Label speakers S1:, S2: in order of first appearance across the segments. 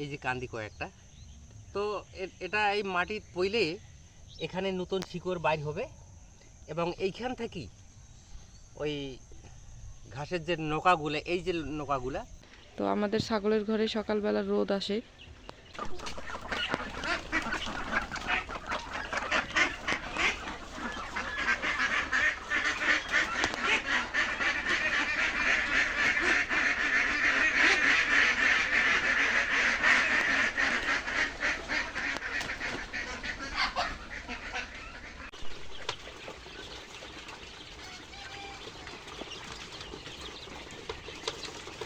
S1: এই যে কান্দি কয়েকটা। তো এটা এই মাটি পইলে এখানে নতুন শিকড় বাইর হবে এবং এইখান থেকেই ওই ঘাসের যে নৌকাগুলো, এই যে নৌকাগুলা
S2: তো আমাদের ছাগলের ঘরে সকালবেলা রোদ আসে।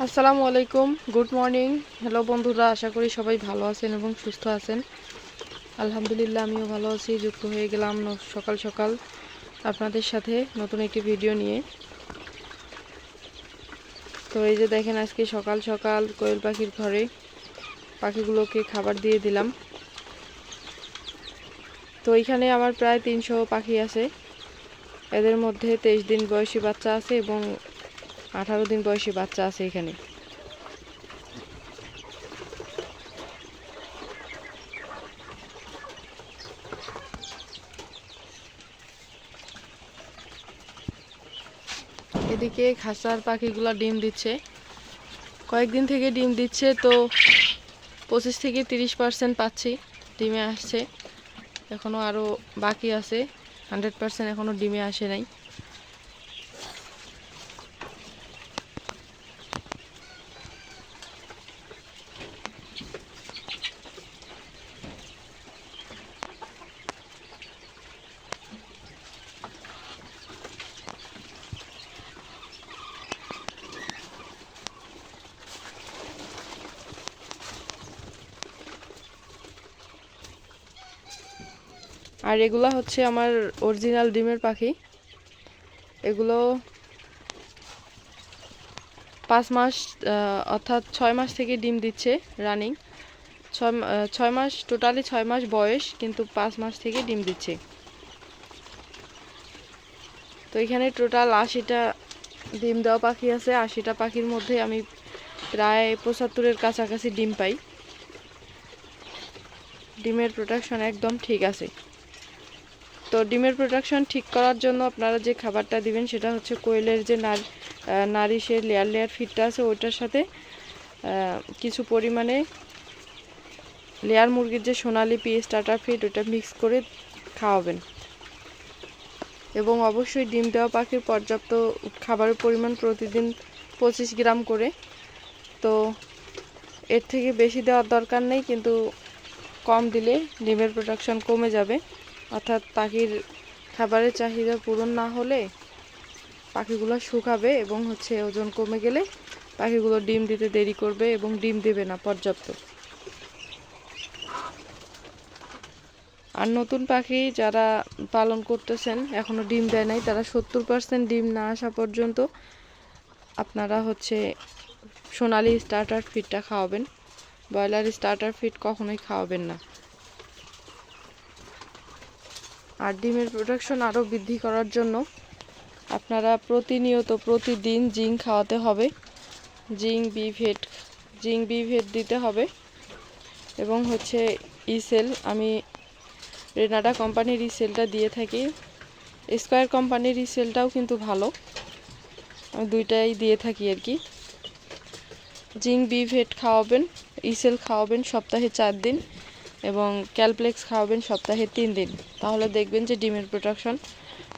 S2: আসসালামু আলাইকুম, গুড মর্নিং। হ্যালো বন্ধুরা, আশা করি সবাই ভালো আছেন এবং সুস্থ আছেন। আলহামদুলিল্লাহ, আমিও ভালো আছি, যুক্ত হয়ে গেলাম সকাল সকাল আপনাদের সাথে নতুন একটি ভিডিও নিয়ে। তো এই যে দেখেন, আজকে সকাল সকাল কোয়েল পাখির ঘরে পাখিগুলোকে খাবার দিয়ে দিলাম। তো এইখানে আমার প্রায় তিনশো পাখি আছে। এদের মধ্যে তেইশ দিন বয়সী বাচ্চা আছে এবং আঠারো দিন বয়সী বাচ্চা আছে এখানে। এদিকে খাসার পাখিগুলা ডিম দিচ্ছে। কয়েকদিন থেকে ডিম দিচ্ছে তো পঁচিশ থেকে তিরিশ পার্সেন্ট পাচ্ছি, ডিমে আসছে। এখনও আরও বাকি আছে, হান্ড্রেড পার্সেন্ট এখনও ডিমে আসে নাই। আর এগুলো হচ্ছে আমার অরিজিনাল ডিমের পাখি। এগুলো পাঁচ মাস অর্থাৎ ছয় মাস থেকে ডিম দিচ্ছে রানিং ছয় ছয় মাস টোটালি ছয় মাস বয়স, কিন্তু পাঁচ মাস থেকে ডিম দিচ্ছে। তো এখানে টোটাল আশিটা ডিম দেওয়া পাখি আছে। আশিটা পাখির মধ্যে আমি প্রায় পঁচাত্তরের কাছাকাছি ডিম পাই। ডিমের প্রোডাকশন একদম ঠিক আছে। তো ডিমের প্রোডাকশন ঠিক করার জন্য আপনারা যে খাবারটা দিবেন, সেটা হচ্ছে কোয়েলের যে নারিশের লেয়ার লেয়ার ফিডটা আছে, ওইটার সাথে কিছু পরিমাণে লেয়ার মুরগির যে সোনালি পি স্টার্টার ফিড ওটা মিক্স করে খাওয়াবেন। এবং অবশ্যই ডিম দেওয়া পাখির পর্যাপ্ত খাবারের পরিমাণ প্রতিদিন পঁচিশ গ্রাম করে। তো এর থেকে বেশি দেওয়ার দরকার নেই, কিন্তু কম দিলে ডিমের প্রোডাকশন কমে যাবে। অর্থাৎ পাখির খাবারের চাহিদা পূরণ না হলে পাখিগুলো শুকাবে এবং হচ্ছে ওজন কমে গেলে পাখিগুলো ডিম দিতে দেরি করবে এবং ডিম দেবে না পর্যাপ্ত। আর নতুন পাখি যারা পালন করতেছেন, এখনও ডিম দেয় নাই, তারা সত্তর পার্সেন্ট ডিম না আসা পর্যন্ত আপনারা হচ্ছে সোনালি স্টার্টার ফিডটা খাওয়াবেন। ব্রয়লার স্টার্টার ফিড কখনোই খাওয়াবেন না। আর ডিমের প্রোডাকশন আরও বৃদ্ধি করার জন্য আপনারা প্রতিনিয়ত প্রতিদিন জিঙ্ক খাওয়াতে হবে। জিঙ্ক বিভেট জিঙ্ক বিভেট দিতে হবে। এবং হচ্ছে ইসেল আমি রেনাডা কোম্পানির ইসেলটা দিয়ে থাকি। স্কোয়ার কোম্পানির ইসেলটাও কিন্তু ভালো। আমি দুইটাই দিয়ে থাকি আর কি। জিঙ্ক বিভেট খাওয়াবেন ইসেল খাওয়াবেন সপ্তাহে চার দিন। এবং ক্যালপ্লেক্স খাওয়াবেন সপ্তাহে তিন দিন। তাহলে দেখবেন যে ডিমের প্রোডাকশন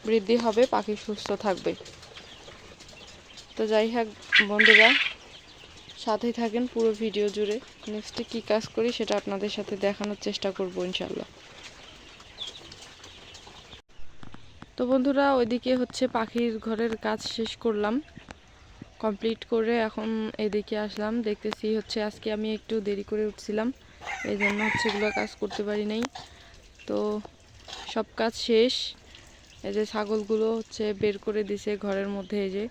S2: বৃদ্ধি হবে, পাখি সুস্থ থাকবে। তো যাই হোক বন্ধুরা, সাথেই থাকেন পুরো ভিডিও জুড়ে। নেক্সটে কী কাজ করি সেটা আপনাদের সাথে দেখানোর চেষ্টা করব ইনশাল্লাহ তো বন্ধুরা, ওইদিকে হচ্ছে পাখির ঘরের কাজ শেষ করলাম। কমপ্লিট করে এখন এদিকে আসলাম। দেখতেছি হচ্ছে আজকে আমি একটু দেরি করে উঠছিলাম এই জন্য হচ্ছে এগুলো কাজ করতে পারি নাই। তো সব কাজ শেষ, এই যে ছাগলগুলো হচ্ছে বের করে দিছে ঘরের মধ্যে এই যে।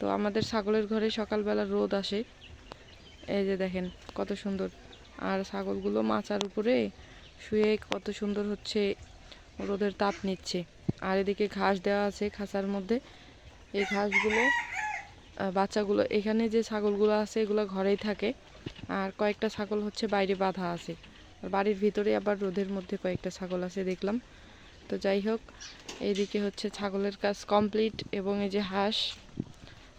S2: তো আমাদের ছাগলের ঘরে সকালবেলা রোদ আসে। এই যে দেখেন কত সুন্দর। আর ছাগলগুলো মাচার উপরে শুয়ে কত সুন্দর হচ্ছে রোদের তাপ নিচ্ছে। আর এদিকে ঘাস দেওয়া আছে খাঁচার মধ্যে। এই ঘাসগুলো বাচ্চাগুলো, এখানে যে ছাগলগুলো আছে, এগুলো ঘরেই থাকে। আর কয়েকটা ছাগল হচ্ছে বাইরে বাঁধা আছে। আর বাড়ির ভিতরে আবার রোদের মধ্যে কয়েকটা ছাগল আছে দেখলাম। তো যাই হোক, এইদিকে হচ্ছে ছাগলের কাজ কমপ্লিট এবং এই যে হাঁস,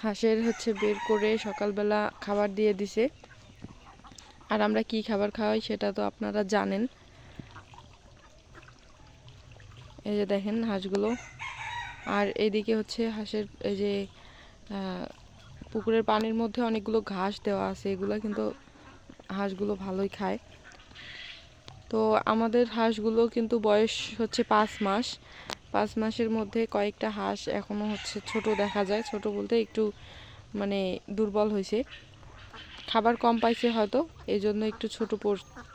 S2: হাঁসের হচ্ছে বের করে সকালবেলা খাবার দিয়ে দিছে। আর আমরা কি খাবার খাওয়াই সেটা তো আপনারা জানেন। এই যে দেখেন হাঁসগুলো। আর এইদিকে হচ্ছে হাঁসের, এই যে পুকুরের পানির মধ্যে অনেকগুলো ঘাস দেওয়া আছে, এগুলো কিন্তু হাঁসগুলো ভালোই খায়। তো আমাদের হাঁসগুলো কিন্তু বয়স হচ্ছে পাঁচ মাস। পাঁচ মাসের মধ্যে কয়েকটা হাঁস এখনও হচ্ছে ছোট দেখা যায়। ছোট বলতে একটু মানে দুর্বল হয়েছে। খাবার কম পাইছে হয়তো এই জন্য একটু ছোট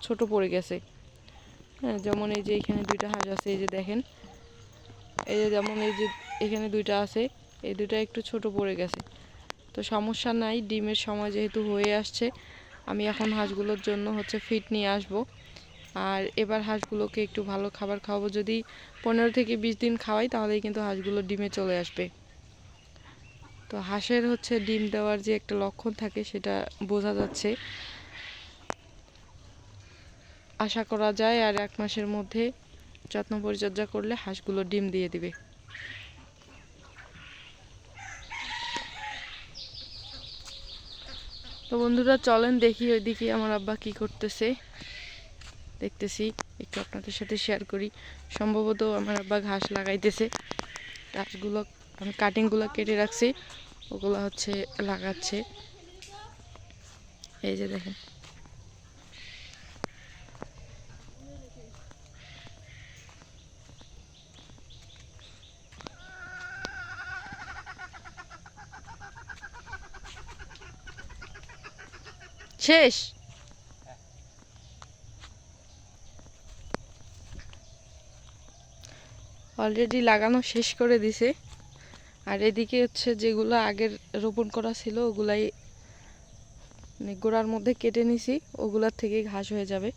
S2: ছোট পড়ে গেছে। হ্যাঁ যেমন এই যে এখানে দুইটা হাঁস আছে, এই যে দেখেন। এই যে যেমন এই যে এখানে দুইটা আছে, এই দুইটা একটু ছোট পড়ে গেছে। তো সমস্যা নাই, ডিমের সময় যেহেতু হয়ে আসছে, আমি এখন হাঁসগুলোর জন্য হচ্ছে ফিট নিয়ে আসব। আর এবার হাঁসগুলোকে একটু ভালো খাবার খাওয়াবো, যদি পনেরো থেকে বিশ দিন খাওয়াই তাহলেই কিন্তু হাঁসগুলো ডিমে চলে আসবে। তো হাঁসের হচ্ছে ডিম দেওয়ার যে একটা লক্ষণ থাকে সেটা বোঝা যাচ্ছে। আশা করা যায় আর এক মাসের মধ্যে যত্ন পরিচর্যা করলে হাঁসগুলো ডিম দিয়ে দিবে। তো বন্ধুরা, চলেন দেখি ওইদিকে আমার আব্বা কি করতেছে। দেখতেছি, একটু আপনাদের সাথে শেয়ার করি। সম্ভবত আমার আব্বা ঘাস লাগাইতেছে। ঘাসগুলো, আমি কাটিংগুলো কেটে রাখছি। ওগুলো হচ্ছে লাগাচ্ছে। এই যে দেখেন। শেষ। অলরেডি লাগানো শেষ করে দিছে। আর এদিকে হচ্ছে যেগুলো আগের রোপণ করা ছিল, ওগুলাই মানে গোড়ার মধ্যে কেটে নিছি, ওগুলার থেকে ঘাস হয়ে যাবে।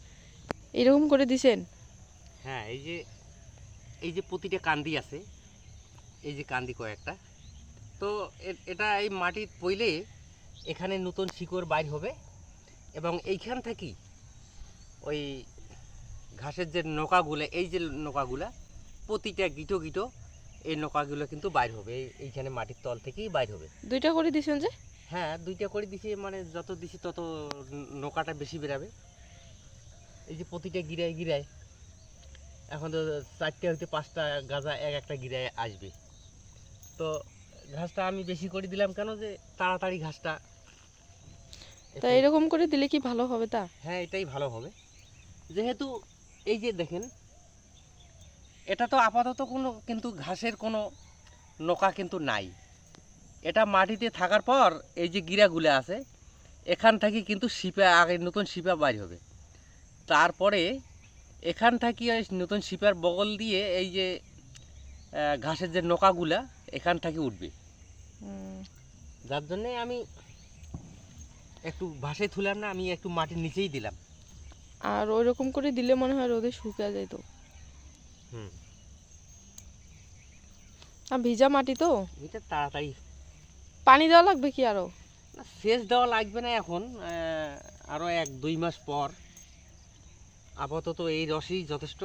S2: এরকম করে দিছেন?
S1: হ্যাঁ এই যে এই যে প্রতিটা কান্দি আছে, এই যে কান্দি কয়েকটা। তো এটা এই মাটির পইলে এখানে নতুন শিকড় বাইর হবে। এবং এইখান থেকেই ওই ঘাসের যে নৌকাগুলো এই যে নৌকাগুলা প্রতিটা গিটো গিটো এই নৌকাগুলো কিন্তু বাইর হবে। এইখানে মাটির তল থেকেই বাইর হবে।
S2: দুইটা করে দিছেন যে?
S1: হ্যাঁ দুইটা করে দিছি মানে যত দিছি তত নৌকাটা বেশি বেরাবে এই যে প্রতিটা গিরায় গিরায় এখন তো চারটে হইতে পাঁচটা গাঁজা এক একটা গিরায় আসবে। তো ঘাসটা আমি বেশি করে দিলাম কেন যে তাড়াতাড়ি ঘাসটা
S2: তা এরকম করে দিলে কি ভালো হবে তা?
S1: হ্যাঁ এটাই ভালো হবে। যেহেতু এই যে দেখেন এটা তো আপাতত কোনো কিন্তু ঘাসের কোনো নৌকা কিন্তু নাই। এটা মাটিতে থাকার পর এই যে গিরাগুলো আছে এখান থেকে কিন্তু শিপা আগে নতুন শিপা বাইর হবে। তারপরে এখান থেকে ওই নতুন শিপার বগল দিয়ে এই যে ঘাসের যে নৌকাগুলা এখান থেকে উঠবে। যার জন্যে আমি একটু ভাসে তুলাম না আমি একটু মাটির নিচেই দিলাম।
S2: আর ওই রকম করে দিলে মনে হয় রোদে শুকা যেত
S1: হুম।
S2: আর ভিজা মাটি তো?
S1: এটা তাড়াতাড়ি।
S2: পানি দেওয়া লাগবে কি আরও?
S1: না, সেচ দেওয়া লাগবে না এখন আরও এক দুই মাস পর। আপাতত এই রসই যথেষ্ট।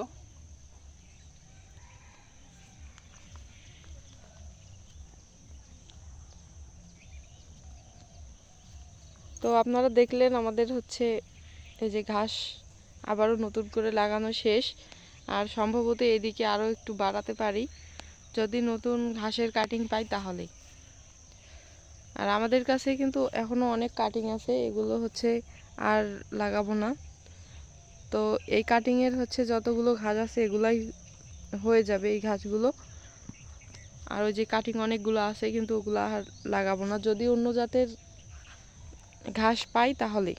S2: তো আপনারা দেখলেন আমাদের হচ্ছে এই যে ঘাস আবারও নতুন করে লাগানো শেষ। আর সম্ভবত এদিকে আরও একটু বাড়াতে পারি। যদি নতুন ঘাসের কাটিং পাই তাহলে। আর আমাদের কাছে কিন্তু এখনও অনেক কাটিং আছে, এগুলো হচ্ছে আর লাগাবো না। তো এই কাটিংয়ের হচ্ছে যতগুলো ঘাস আছে এগুলাই হয়ে যাবে এই ঘাসগুলো। আর ওই যে কাটিং অনেকগুলো আছে কিন্তু ওগুলো আর লাগাবো না। যদি অন্য জাতের ঘাস পাই তাহলে।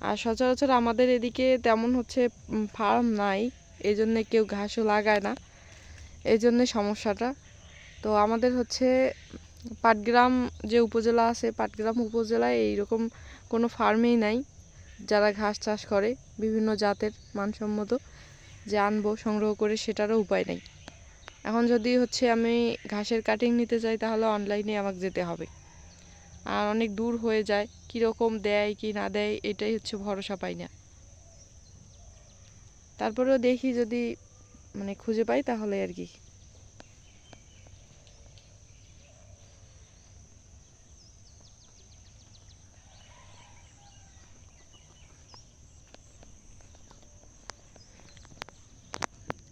S2: আর সচরাচর আমাদের এদিকে তেমন হচ্ছে ফার্ম নাই এই জন্যে কেউ ঘাসও লাগায় না এই জন্যে সমস্যাটা। তো আমাদের হচ্ছে পাটগ্রাম যে উপজেলা আছে, পাটগ্রাম উপজেলায় এইরকম কোনো ফার্মেই নাই, যারা ঘাস চাষ করে, বিভিন্ন জাতের মানসম্মত যে আনব, সংগ্রহ করে সেটারও উপায় নেই। এখন যদি হচ্ছে আমি ঘাসের কাটিং নিতে চাই তাহলে অনলাইনে আমাকে যেতে হবে। আর অনেক দূর হয়ে যায়, কীরকম দেয়, কি না দেয়, এটাই হচ্ছে ভরসা পাই না। তারপরেও দেখি যদি মানে খুঁজে পাই তাহলে আর কি।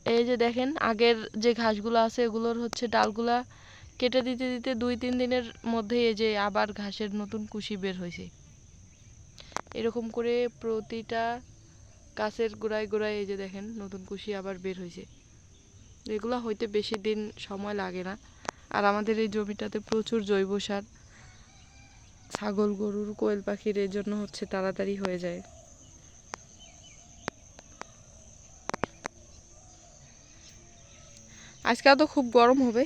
S2: এই যে দেখেন, আগের যে ঘাসগুলো আছে, এগুলোর হচ্ছে ডালগুলা কেটে দিতে দিতে দুই তিন দিনের মধ্যেই এই যে আবার ঘাসের নতুন কুশি বের হয়েছে। এরকম করে প্রতিটা গাছের গোড়ায় গোড়ায় এই যে দেখেন নতুন কুশি আবার বের হয়েছে। এগুলো হইতে বেশি দিন সময় লাগে না। আর আমাদের এই জমিটাতে প্রচুর জৈব সার, ছাগল, গরুর, কোয়েল পাখির এই জন্য হচ্ছে তাড়াতাড়ি হয়ে যায়। আজকাল তো খুব গরম হবে।